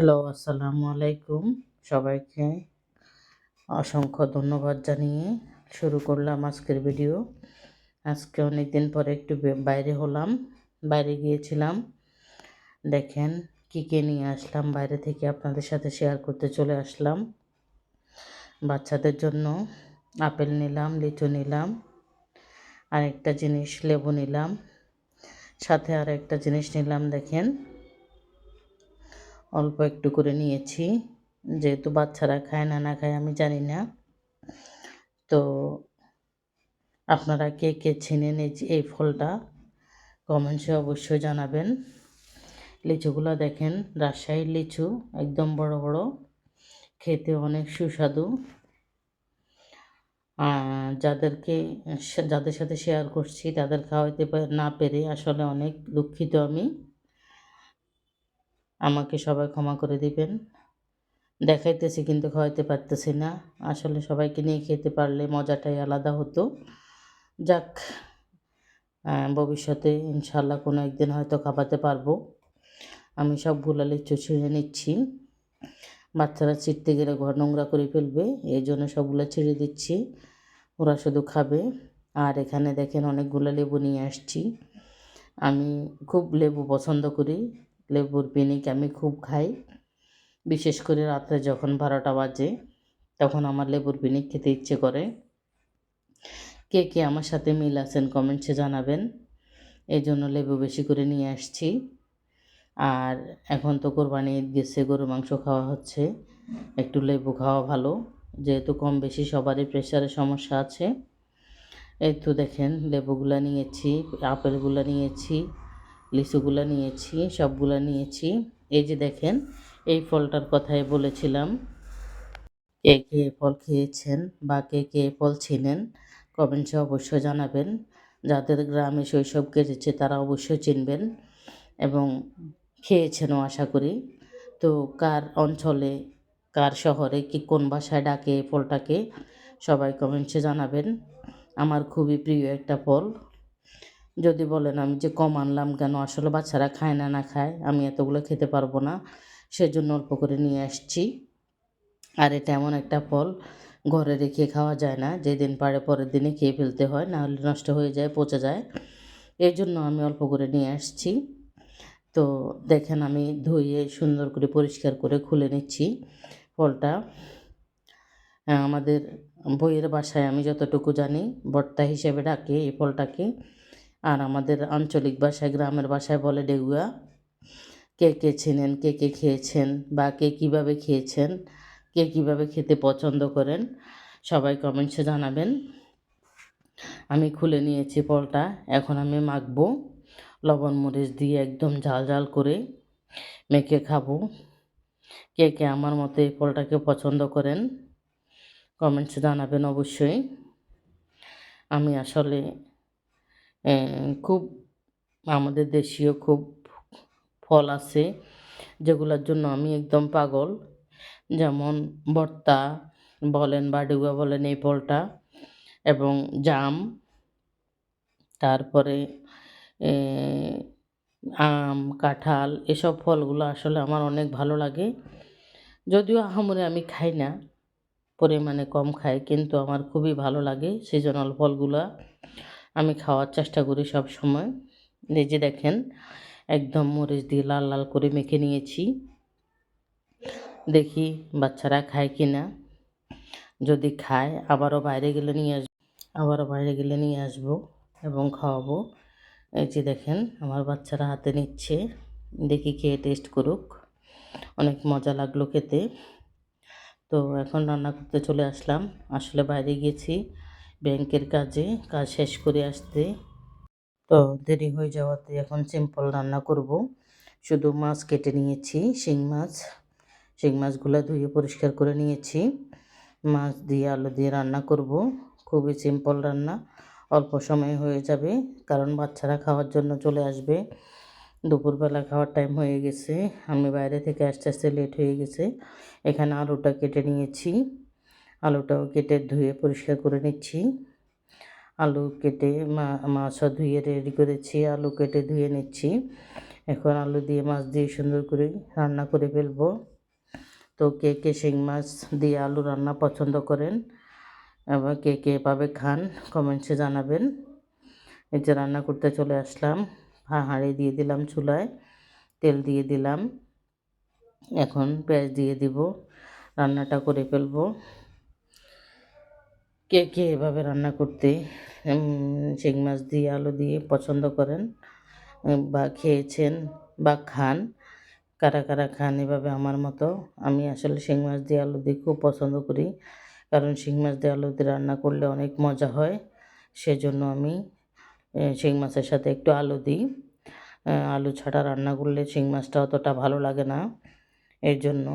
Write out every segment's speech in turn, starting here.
Hello, আসসালামু আলাইকুম সবাইকে। অসংখ্য ধন্যবাদ জানিয়ে শুরু করলাম আজকের ভিডিও। আজকে অনেক দিন পরে একটু বাইরে হলাম, বাইরে গিয়েছিলাম। দেখেন কী কে নিয়ে আসলাম, বাইরে থেকে আপনাদের সাথে শেয়ার করতে চলে আসলাম। বাচ্চাদের জন্য আপেল নিলাম, লিচু নিলাম আর একটা জিনিস লেবু নিলাম, সাথে আর একটা জিনিস নিলাম, দেখেন। অল্প একটু করে নিয়েছি। যেহেতু বাচ্চারা খায় না না খায় আমি জানি না। তো আপনারা কে কে ছিনেন এই ফলটা কমেন্টসে অবশ্যই জানাবেন। লিচুগুলো দেখেন, রাজশাহীর লিচু, একদম বড় বড়। খেতে অনেক সুস্বাদু। যাদেরকে যাদের সাথে শেয়ার করছি, তাদের খাওয়াইতে না পেরে আসলে অনেক দুঃখিত আমি। আমাকে সবাই ক্ষমা করে দিবেন। দেখাইতেছি কিন্তু খাওয়াইতে পারতেছি না। আসলে সবাইকে নিয়ে খেতে পারলে মজাটাই আলাদা হতো। যাক ভবিষ্যতে ইনশাল্লাহ কোনো একদিন হয়তো খাওয়াতে পারব। আমি সবগুলো লিচু ছিঁড়ে নিচ্ছি। বাচ্চারা ছিঁড়তে গেলে ঘর নোংরা করে ফেলবে, এই জন্য সবগুলো ছিঁড়ে দিচ্ছি। ওরা শুধু খাবে। আর এখানে দেখেন অনেকগুলো লেবু নিয়ে আসছি। আমি খুব লেবু পছন্দ করি। লেবুর পিনিক আমি খুব খাই। বিশেষ করে রাত্রে যখন বারোটা বাজে, তখন আমার লেবুর পিনিক খেতে ইচ্ছে করে। কে কে আমার সাথে মিল আছেন কমেন্টসে জানাবেন। এই জন্য লেবু বেশি করে নিয়ে আসছি। আর এখন তো কোরবানি ঈদ গেছে গরু মাংস খাওয়া হচ্ছে। একটু লেবু খাওয়া ভালো, যেহেতু কম বেশি সবারই প্রেশারের সমস্যা আছে। এই তো দেখেন, লেবুগুলো নিয়েছি, আপেলগুলো নিয়েছি। লিচুগুলো নিয়েছি, সবগুলো নিয়েছি। এই যে দেখেন, এই ফলটার কথাই বলেছিলাম। কে কে ফল খেয়েছেন বা কে কে ফল ছিলেন, কমেন্টসে অবশ্যই জানাবেন। যাদের গ্রামে শৈশব কেটেছে, তারা অবশ্যই চিনবেন এবং খেয়েছেনও আশা করি। তো কার অঞ্চলে, কার শহরে, কি কোন ভাষায় ডাকে ফলটাকে, সবাই কমেন্টসে জানাবেন। আমার খুবই প্রিয় একটা ফল। যদি বলেন আমি যে কম আনলাম কেন? আসলে বাচ্চারা খায় না না খায়। আমি এতগুলো খেতে পারব না। সেজন্য অল্প করে নিয়ে আসছি। আর এটা এমন একটা ফল, ঘরে রেখে খাওয়া যায় না। যেদিন পারে পরের দিনে খেয়ে ফেলতে হয়, না হলে নষ্ট হয়ে যায়, পচে যায়। এই জন্য আমি অল্প করে নিয়ে আসছি। তো দেখেন আমি ধুয়ে সুন্দর করে পরিষ্কার করে খুলে নিচ্ছি ফলটা। আমাদের বইয়ের বাসায় আমি যতটুকু জানি ভর্তা হিসেবে ডাকে এই ফলটাকে। আর আমাদের আঞ্চলিক ভাষায়, গ্রামের ভাষায় বলে ডেগুয়া। কে কে ছিলেন, কে কে খেয়েছেন বা কে কীভাবে খেয়েছেন, কে কীভাবে খেতে পছন্দ করেন, সবাই কমেন্টসে জানাবেন। আমি খুলে নিয়েছি পলটা এখন আমি মাখবো। লবণ মরিচ দিয়ে একদম ঝাল ঝাল করে মেখে খাব। কে কে আমার মতো এই ফলটাকে পছন্দ করেন কমেন্টসে জানাবেন অবশ্যই। আমি আসলে খুব আমাদের দেশীয় খুব ফল আছে যেগুলোর জন্য আমি একদম পাগল। যেমন ভর্তা বলেন বা ডুবা বলেন এই ফলটা এবং জাম, তারপরে আম, কাঁঠাল এসব ফলগুলো আসলে আমার অনেক ভালো লাগে। যদিও আহামরি আমি খাই না, পরিমাণে কম খাই, কিন্তু আমার খুবই ভালো লাগে সিজনাল ফলগুলো। আমি খাওয়ার চেষ্টা করি সব সময়। এই যে দেখেন, একদম মরিচ দিয়ে লাল লাল করে মেখে নিয়েছি। দেখি বাচ্চারা খায় কি না যদি খায়, আবারও বাইরে গেলে নিয়ে আসব আবারও বাইরে গেলে নিয়ে আসব এবং খাওয়াবো। এই যে দেখেন, আমার বাচ্চারা হাতে নিচ্ছে। দেখি খেয়ে টেস্ট করুক। অনেক মজা লাগল খেতে। তো এখন রান্না করতে চলে আসলাম। আসলে বাইরে গেছি ব্যাংকের কাজে, কাজ শেষ করে আসতে। তো দেরি হয়ে যাওয়াতে এখন সিম্পল রান্না করব। শুধু মাছ কেটে নিয়েছি, শিং মাছ। শিং মাছগুলো ধুয়ে পরিষ্কার করে নিয়েছি। মাছ দিয়ে আলু দিয়ে রান্না করব। খুবই সিম্পল রান্না। অল্প সময়ে হয়ে যাবে, কারণ বাচ্চারা খাওয়ার জন্য চলে আসবে। দুপুরবেলা খাওয়ার টাইম হয়ে গেছে। আমি বাইরে থেকে আস্তে আস্তে লেট হয়ে গেছে। এখানে আলুটা কেটে নিয়েছি। আলুটাও কেটে ধুয়ে পরিষ্কার করে নিচ্ছি। আলু কেটে মাছও ধুয়ে রেডি করেছি, আলু কেটে ধুয়ে নিচ্ছি। এখন আলু দিয়ে মাছ দিয়ে সুন্দর করে রান্না করে ফেলব। তো কে কে শিং মাছ দিয়ে আলু রান্না পছন্দ করেন এবং কে কে এভাবে খান, কমেন্টসে জানাবেন। এই যে রান্না করতে চলে আসলাম হাঁড়ি দিয়ে দিলাম চুলায়, তেল দিয়ে দিলাম। এখন পেঁয়াজ দিয়ে দিব, রান্নাটা করে ফেলব। কে কে এভাবে রান্না করতে শিং মাছ দিয়ে, আলু দিয়ে পছন্দ করেন বা খেয়েছেন বা খান, কারা কারা খান এভাবে আমার মতো, আমি আসলে শিং মাছ দিয়ে, আলু দিয়ে খুব পছন্দ করি। কারণ শিং মাছ দিয়ে, আলু দিয়ে রান্না করলে অনেক মজা হয়। সেজন্য আমি শিং মাছের সাথে একটু আলু দিই। আলু ছাড়া রান্না করলে শিং মাছটা অতটা ভালো লাগে না। এর জন্য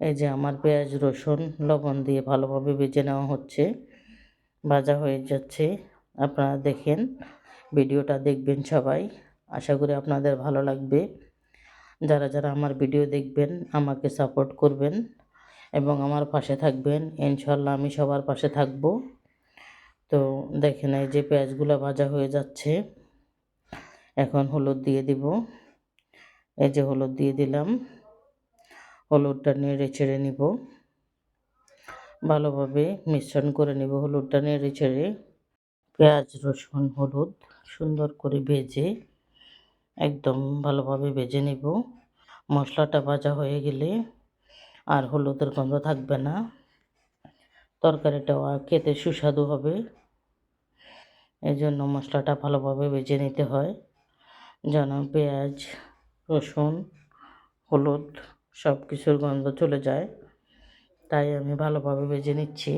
এই যে আমার পেঁয়াজ, রসুন, লবণ দিয়ে ভালোভাবে ভেজে নেওয়া হচ্ছে। ভাজা হয়ে যাচ্ছে। আপনারা দেখেন, ভিডিওটা দেখবেন সবাই। আশা করি আপনাদের ভালো লাগবে। যারা যারা আমার ভিডিও দেখবেন, আমাকে সাপোর্ট করবেন এবং আমার পাশে থাকবেন ইনশাল্লাহ আমি সবার পাশে থাকব। তো দেখেন, এই যে পেঁয়াজগুলো ভাজা হয়ে যাচ্ছে। এখন হলুদ দিয়ে দিব। এই যে হলুদ দিয়ে দিলাম। হলুদটা নেড়ে ছেড়ে নিব। ভালোভাবে মিশ্রণ করে নিব হলুদটা নেড়ে ছেড়ে। পেঁয়াজ, রসুন, হলুদ সুন্দর করে ভেজে একদম ভালোভাবে ভেজে নিব। মশলাটা ভাজা হয়ে গেলে আর হলুদের গন্ধ থাকবে না। তরকারিটাও খেতে সুস্বাদু হবে। এই জন্য মশলাটা ভালোভাবে ভেজে নিতে হয়। যেন পেঁয়াজ, রসুন, হলুদ সব কিছুর গন্ধ চলে যায়। তাই আমি ভালোভাবে ভেজে নিচ্ছি।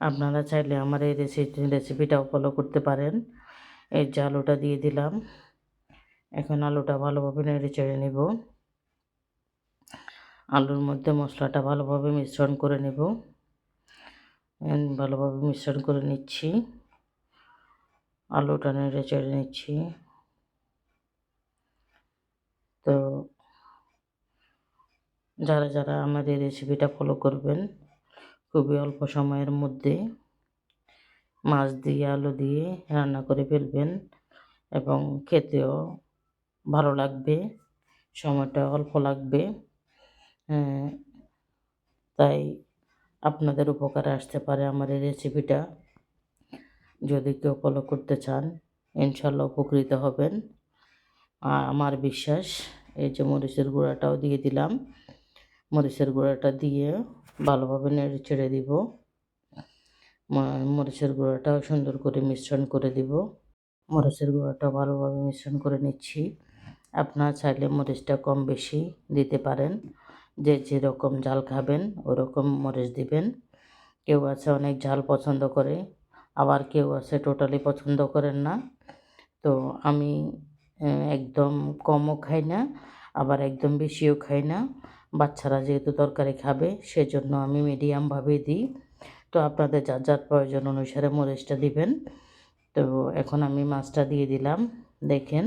আপনারা চাইলে আমার এই রেসিপি রেসিপিটাও ফলো করতে পারেন। এই যে আলুটা দিয়ে দিলাম। এখন আলুটা ভালোভাবে নেড়ে চেড়ে নেব। আলুর মধ্যে মশলাটা ভালোভাবে মিশ্রণ করে নেব। ভালোভাবে মিশ্রণ করে নিচ্ছি। আলুটা নেড়ে চেড়ে নিচ্ছি। তো যারা যারা আমার এই রেসিপিটা ফলো করবেন, খুবই অল্প সময়ের মধ্যে মাছ দিয়ে, আলু দিয়ে রান্না করে ফেলবেন এবং খেতেও ভালো লাগবে, সময়টা অল্প লাগবে। তাই আপনাদের উপকারে আসতে পারে আমার এই রেসিপিটা যদি কেউ ফলো করতে চান ইনশাল্লাহ উপকৃত হবেন। আর আমার বিশ্বাস, এই যে মরিচের গুঁড়াটাও দিয়ে দিলাম। মরিচের গুঁড়াটা দিয়ে ভালোভাবে নেড়ে ছেড়ে দিব। মরিচের গুঁড়াটাও সুন্দর করে মিশ্রণ করে দিব। মরিচের গুঁড়াটা ভালোভাবে মিশ্রণ করে নিচ্ছি। আপনার চাইলে মরিচটা কম বেশি দিতে পারেন। যে যেরকম ঝাল খাবেন, ওরকম মরিচ দিবেন। কেউ আছে অনেক ঝাল পছন্দ করে, আবার কেউ আছে টোটালি পছন্দ করেন না। তো আমি একদম কমও খাই না। আবার একদম বেশিও খাই না। বাচ্চারা যেহেতু তরকারি খাবে, সেজন্য আমি মিডিয়ামভাবে দিই। তো আপনাদের যার যার প্রয়োজন অনুসারে মরিচটা দিবেন। তো এখন আমি মাছটা দিয়ে দিলাম। দেখেন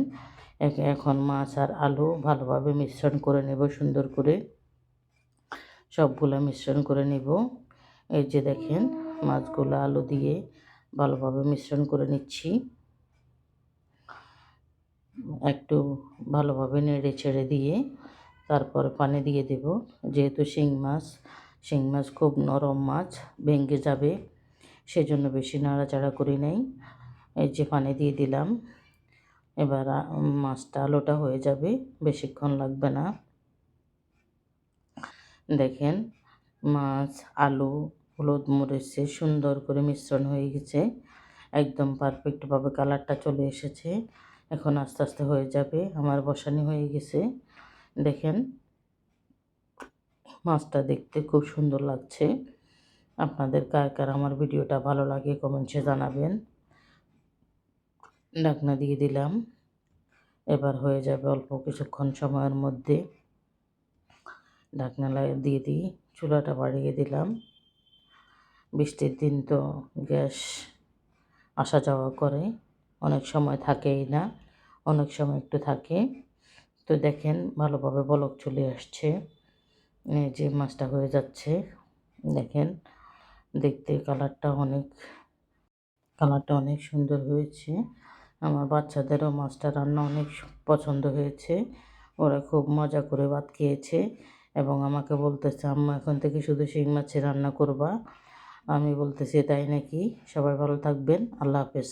এখন মাছ আর আলু ভালোভাবে মিশ্রণ করে নেব সুন্দর করে। সবগুলো মিশ্রণ করে নেব। এই যে দেখেন, মাছগুলো আলু দিয়ে ভালোভাবে মিশ্রণ করে নিচ্ছি। একটু ভালোভাবে নেড়ে ছেড়ে দিয়ে তারপর পানি দিয়ে দেব। যেহেতু শিং মাছ শিং মাছ খুব নরম মাছ, ভেঙে যাবে, সেজন্য বেশি নাড়াচাড়া করি নাই। এই যে পানি দিয়ে দিলাম, এবার মাছটা আলোটা হয়ে যাবে, বেশিক্ষণ লাগবে না। দেখেন, মাছ, আলু, হলুদ মরিচে সুন্দর করে মিশ্রণ হয়ে গেছে, একদম পারফেক্টভাবে কালারটা চলে এসেছে। এখন আস্তে আস্তে হয়ে যাবে, আমার বসানি হয়ে গেছে। দেখেন, মাছটা দেখতে খুব সুন্দর লাগছে। আপনাদের কার কার আমার ভিডিওটা ভালো লাগে কমেন্টসে জানাবেন। ডাকনা দিয়ে দিলাম। এবার হয়ে যাবে অল্প কিছুক্ষণ সময়ের মধ্যে। ঢাকনা দিয়ে দিই, চুলাটা বাড়িয়ে দিলাম। বৃষ্টির দিন তো গ্যাস আসা যাওয়া করে। অনেক সময় থাকেই না, অনেক সময় একটু থাকে। তো দেখেন ভালোভাবে বলক চলে আসছে যে মাছটা হয়ে যাচ্ছে। দেখেন, দেখতে কালারটা অনেক কালারটা অনেক সুন্দর হয়েছে। আমার বাচ্চাদেরও মাছটা রান্না অনেক পছন্দ হয়েছে। ওরা খুব মজা করে ভাত খেয়েছে এবং আমাকে বলতেছে, আম্মা, এখন থেকে শুধু শিং মাছের রান্না করবা। আমি বলতেছি, তাই নাকি? সবাই ভালো থাকবেন, আল্লাহ হাফেজ।